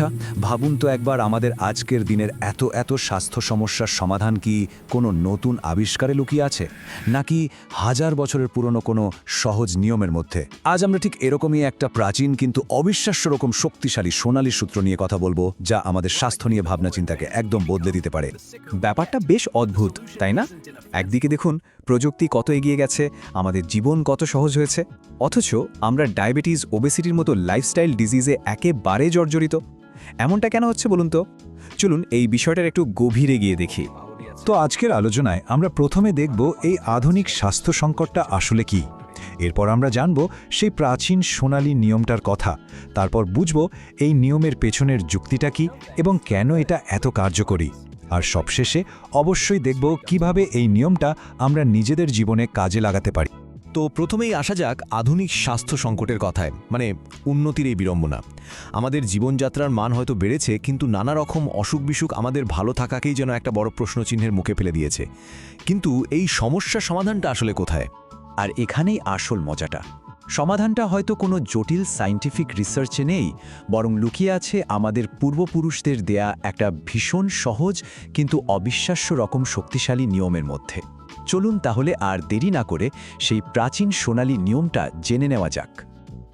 আচ্ছা ভাবুন তো একবার আমাদের আজকের দিনের এত এত স্বাস্থ্য সমস্যার সমাধান কি কোনো নতুন আবিষ্কারে লুকিয়ে আছে? নাকি হাজার বছরের পুরনো কোনো সহজ নিয়মের মধ্যে? আজ আমরা ঠিক এরকমই একটা প্রাচীন কিন্তু অবিশ্বাস্য রকম শক্তিশালী সোনালী সূত্র নিয়ে কথা বলব, যা আমাদের স্বাস্থ্য নিয়ে ভাবনা চিন্তাকে একদম বদলে দিতে পারে। ব্যাপারটা বেশ অদ্ভুত, তাই না? একদিকে দেখুন প্রযুক্তি কত এগিয়ে গেছে, আমাদের জীবন কত সহজ হয়েছে, অথচ আমরা ডায়াবেটিস, ওবেসিটির মতো লাইফস্টাইল ডিজিজে একেবারে জর্জরিত। এমনটা কেন হচ্ছে বলুন তো? চলুন এই বিষয়টার একটু গভীরে গিয়ে দেখি। তো আজকের আলোচনায় আমরা প্রথমে দেখব এই আধুনিক স্বাস্থ্য সংকটটা আসলে কি। এরপর আমরা জানব সেই প্রাচীন সোনালী নিয়মটার কথা, তারপর বুঝব এই নিয়মের পেছনের যুক্তিটা কি এবং কেন এটা এত কার্যকরী। আর সবশেষে অবশ্যই দেখব কীভাবে এই নিয়মটা আমরা নিজেদের জীবনে কাজে লাগাতে পারি। তো প্রথমেই আসা যাক আধুনিক স্বাস্থ্য সংকটের কথায় মানে উন্নতির এই বিড়ম্বনা। আমাদের জীবনযাত্রার মান হয়তো বেড়েছে, কিন্তু নানা রকম অসুখ বিসুখ আমাদের ভালো থাকাকেই যেন একটা বড় প্রশ্নচিহ্নের মুখে ফেলে দিয়েছে। কিন্তু এই সমস্যার সমাধানটা আসলে কোথায়? আর এখানেই আসল মজাটা। সমাধানটা হয়তো কোনো জটিল সায়েন্টিফিক রিসার্চে নেই, বরং লুকিয়ে আছে আমাদের পূর্বপুরুষদের দেয়া একটা ভীষণ সহজ কিন্তু অবিশ্বাস্য রকম শক্তিশালী নিয়মের মধ্যে। চলুন তাহলে আর দেরি না করে সেই প্রাচীন সোনালী নিয়মটা জেনে নেওয়া যাক।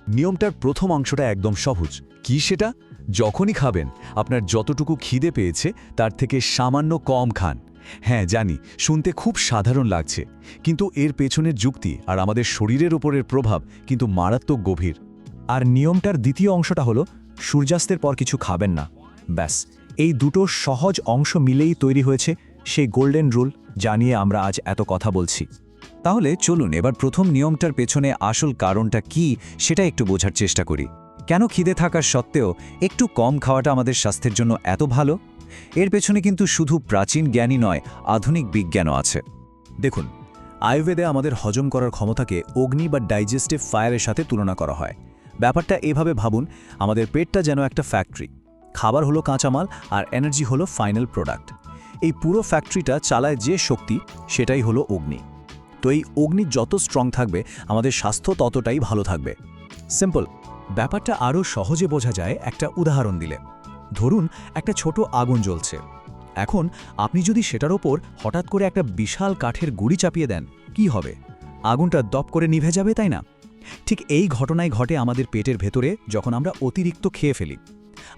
নিয়মটার প্রথম অংশটা একদম সহজ। কি সেটা? যখনই খাবেন, আপনার যতটুকু খিদে পেয়েছে, তার থেকে সামান্য কম খান। হ্যাঁ জানি, শুনতে খুব সাধারণ লাগছে, কিন্তু এর পেছনের যুক্তি আর আমাদের শরীরের ওপরের প্রভাব কিন্তু মারাত্মক গভীর। আর নিয়মটার দ্বিতীয় অংশটা হলো, সূর্যাস্তের পর কিছু খাবেন না। ব্যাস, এই দুটো সহজ অংশ মিলেই তৈরি হয়েছে সেই গোল্ডেন রুল যা নিয়ে আমরা আজ এত কথা বলছি। তাহলে চলুন, এবার প্রথম নিয়মটার পেছনে আসল কারণটা কি সেটা একটু বোঝার চেষ্টা করি। কেন খিদে থাকার সত্ত্বেও একটু কম খাওয়াটা আমাদের স্বাস্থ্যের জন্য এত ভালো? এর পেছনে কিন্তু শুধু প্রাচীন জ্ঞানই নয়, আধুনিক বিজ্ঞানও আছে। দেখুন, আয়ুর্বেদে আমাদের হজম করার ক্ষমতাকে অগ্নি বা ডাইজেস্টিভ ফায়ারের সাথে তুলনা করা হয়। ব্যাপারটা এভাবে ভাবুন, আমাদের পেটটা যেন একটা ফ্যাক্টরি। খাবার হলো কাঁচামাল আর এনার্জি হলো ফাইনাল প্রোডাক্ট। এই পুরো ফ্যাক্টরিটা চালায় যে শক্তি, সেটাই হলো অগ্নি। তো এই অগ্নি যত স্ট্রং থাকবে, আমাদের স্বাস্থ্য ততটাই ভালো থাকবে। সিম্পল ব্যাপারটা আরও সহজে বোঝা যায় একটা উদাহরণ দিলে। ধরুন, একটা ছোট আগুন জ্বলছে। এখন আপনি যদি সেটার ওপর হঠাৎ করে একটা বিশাল কাঠের গুড়ি চাপিয়ে দেন, কি হবে? আগুনটা দপ করে নিভে যাবে, তাই না? ঠিক এই ঘটনায় ঘটে আমাদের পেটের ভেতরে যখন আমরা অতিরিক্ত খেয়ে ফেলি।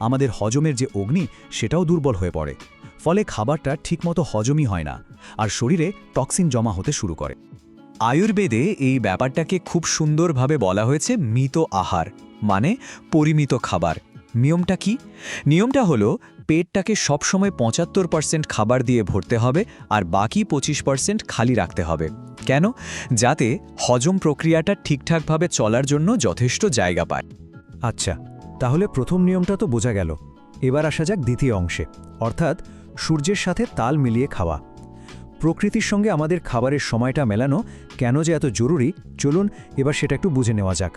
আমাদের হজমের যে অগ্নি, সেটাও দুর্বল হয়ে পড়ে। ফলে খাবারটা ঠিকমতো হজমই হয় না, আর শরীরে টক্সিন জমা হতে শুরু করে। আয়ুর্বেদে এই ব্যাপারটাকে খুব সুন্দরভাবে বলা হয়েছে মিত আহার মানে পরিমিত খাবার। নিয়মটা কি? নিয়মটা হলো, পেটটাকে সবসময় পঁচাত্তর পার্সেন্ট খাবার দিয়ে ভরতে হবে আর বাকি পঁচিশ পার্সেন্ট খালি রাখতে হবে। কেন? যাতে হজম প্রক্রিয়াটা ঠিকঠাকভাবে চলার জন্য যথেষ্ট জায়গা পায়। আচ্ছা তাহলে প্রথম নিয়মটা তো বোঝা গেল। এবার আসা যাক দ্বিতীয় অংশে। অর্থাৎ, সূর্যের সাথে তাল মিলিয়ে খাওয়া। প্রকৃতির সঙ্গে আমাদের খাবারের সময়টা মেলানো কেন যে এত জরুরি? চলুন, এবার সেটা একটু বুঝে নেওয়া যাক।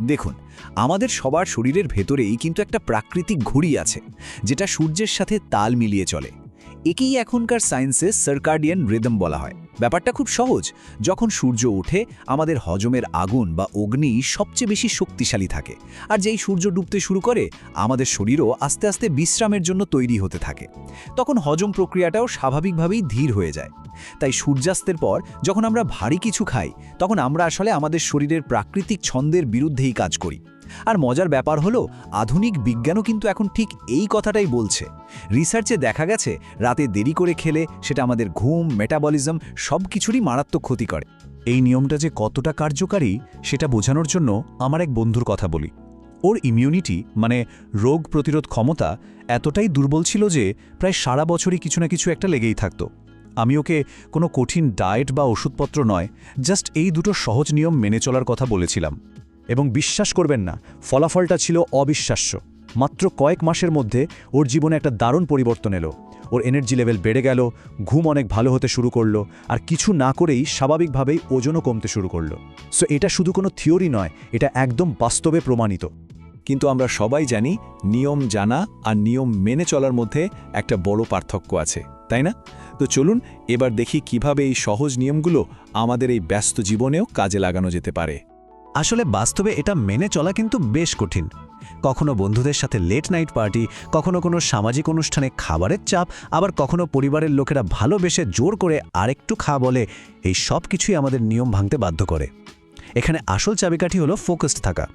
দেখুন, আমাদের সবার শরীরের ভেতরেই কিন্তু একটা প্রাকৃতিক ঘড়ি আছে, যেটা সূর্যের সাথে তাল মিলিয়ে চলে। একেই এখনকার সায়েন্সে সার্কার্ডিয়ান রিদম বলা হয়। ব্যাপারটা খুব সহজ। যখন সূর্য ওঠে, আমাদের হজমের আগুন বা অগ্নি সবচেয়ে বেশি শক্তিশালী থাকে। আর যেই সূর্য ডুবতে শুরু করে, আমাদের শরীরও আস্তে আস্তে বিশ্রামের জন্য তৈরি হতে থাকে। তখন হজম প্রক্রিয়াটাও স্বাভাবিকভাবেই ধীর হয়ে যায়। তাই সূর্যাস্তের পর যখন আমরা ভারী কিছু খাই, তখন আমরা আসলে আমাদের শরীরের প্রাকৃতিক ছন্দের বিরুদ্ধেই কাজ করি। আর মজার ব্যাপার হলো, আধুনিক বিজ্ঞানও কিন্তু এখন ঠিক এই কথাটাই বলছে। রিসার্চে দেখা গেছে, রাতে দেরি করে খেলে সেটা আমাদের ঘুম, মেটাবলিজম সব কিছুরই মারাত্মক ক্ষতি করে। এই নিয়মটা যে কতটা কার্যকারী, সেটা বোঝানোর জন্য আমার এক বন্ধুর কথা বলি। ওর ইমিউনিটি মানে রোগ প্রতিরোধ ক্ষমতা, এতটাই দুর্বল ছিল যে প্রায় সারা বছরই কিছু না কিছু একটা লেগেই থাকতো। আমি ওকে কোনো কঠিন ডায়েট বা ওষুধপত্র নয় জাস্ট এই দুটো সহজ নিয়ম মেনে চলার কথা বলেছিলাম। এবং বিশ্বাস করবেন না, ফলাফলটা ছিল অবিশ্বাস্য। মাত্র কয়েক মাসের মধ্যে ওর জীবনে একটা দারুণ পরিবর্তন এলো। ওর এনার্জি লেভেল বেড়ে গেল, ঘুম অনেক ভালো হতে শুরু করল, আর কিছু না করেই স্বাভাবিকভাবেই ওজনও কমতে শুরু করল। সো এটা শুধু কোনো থিওরি নয়, এটা একদম বাস্তবে প্রমাণিত। কিন্তু আমরা সবাই জানি, নিয়ম জানা আর নিয়ম মেনে চলার মধ্যে একটা বড় পার্থক্য আছে, তাই না? তো চলুন, এবার দেখি কীভাবে এই সহজ নিয়মগুলো আমাদের এই ব্যস্ত জীবনেও কাজে লাগানো যেতে পারে। আসলে বাস্তবে এটা মেনে চলা কিন্তু বেশ কঠিন। কখনো বন্ধুদের সাথে লেট নাইট পার্টি কখনো কোনো সামাজিক অনুষ্ঠানে খাবারের চাপ, আবার কখনো পরিবারের লোকেরা ভালোবেসে জোর করে আরেকটু খা বলে, এই সব কিছুই আমাদের নিয়ম ভাঙতে বাধ্য করে। এখানে আসল চাবিকাঠি হলো ফোকাসড থাকা।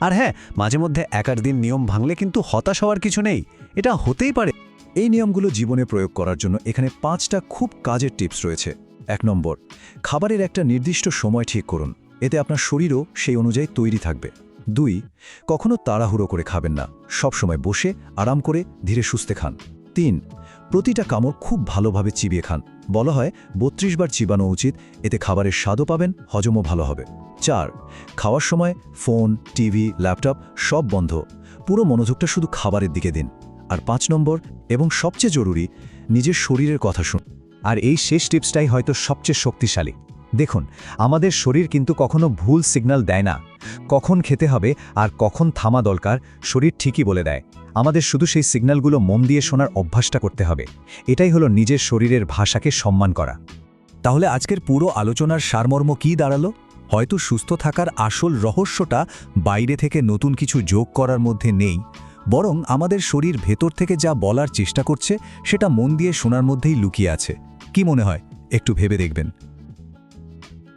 আর হ্যাঁ মাঝে মধ্যে একার দিন নিয়ম ভাঙলে কিন্তু হতাশ হওয়ার কিছু নেই। এটা হতেই পারে। এই নিয়মগুলো জীবনে প্রয়োগ করার জন্য এখানে পাঁচটা খুব কাজের টিপস রয়েছে। এক নম্বর, খাবারের একটা নির্দিষ্ট সময় ঠিক করুন। এতে আপনার শরীরও সেই অনুযায়ী তৈরি থাকবে। দুই, কখনো তাড়াহুড়ো করে খাবেন না। সব সময় বসে, আরাম করে, ধীরে সুস্থে খান। তিন, প্রতিটা কামড় খুব ভালোভাবে চিবিয়ে খান। বলা হয়, বত্রিশ বার চিবানো উচিত, এতে খাবারের স্বাদও পাবেন, হজমও ভালো হবে। চার, খাওয়ার সময় ফোন, টিভি, ল্যাপটপ সব বন্ধ। পুরো মনোযোগটা শুধু খাবারের দিকে দিন। আর পাঁচ নম্বর, এবং সবচেয়ে জরুরি, নিজের শরীরের কথা শুন আর এই শেষ টিপসটাই হয়তো সবচেয়ে শক্তিশালী। দেখুন, আমাদের শরীর কিন্তু কখনো ভুল সিগন্যাল দেয় না। কখন খেতে হবে আর কখন থামা দরকার, শরীর ঠিকই বলে দেয়। আমাদের শুধু সেই সিগন্যালগুলো মন দিয়ে শোনার অভ্যাসটা করতে হবে। এটাই হলো নিজের শরীরের ভাষাকে সম্মান করা। তাহলে আজকের পুরো আলোচনার সারমর্ম কী দাঁড়াল? হয়তো সুস্থ থাকার আসল রহস্যটা বাইরে থেকে নতুন কিছু যোগ করার মধ্যে নেই, বরং আমাদের শরীর ভেতর থেকে যা বলার চেষ্টা করছে, সেটা মন দিয়ে শোনার মধ্যেই লুকিয়ে আছে। কি মনে হয়? একটু ভেবে দেখবেন।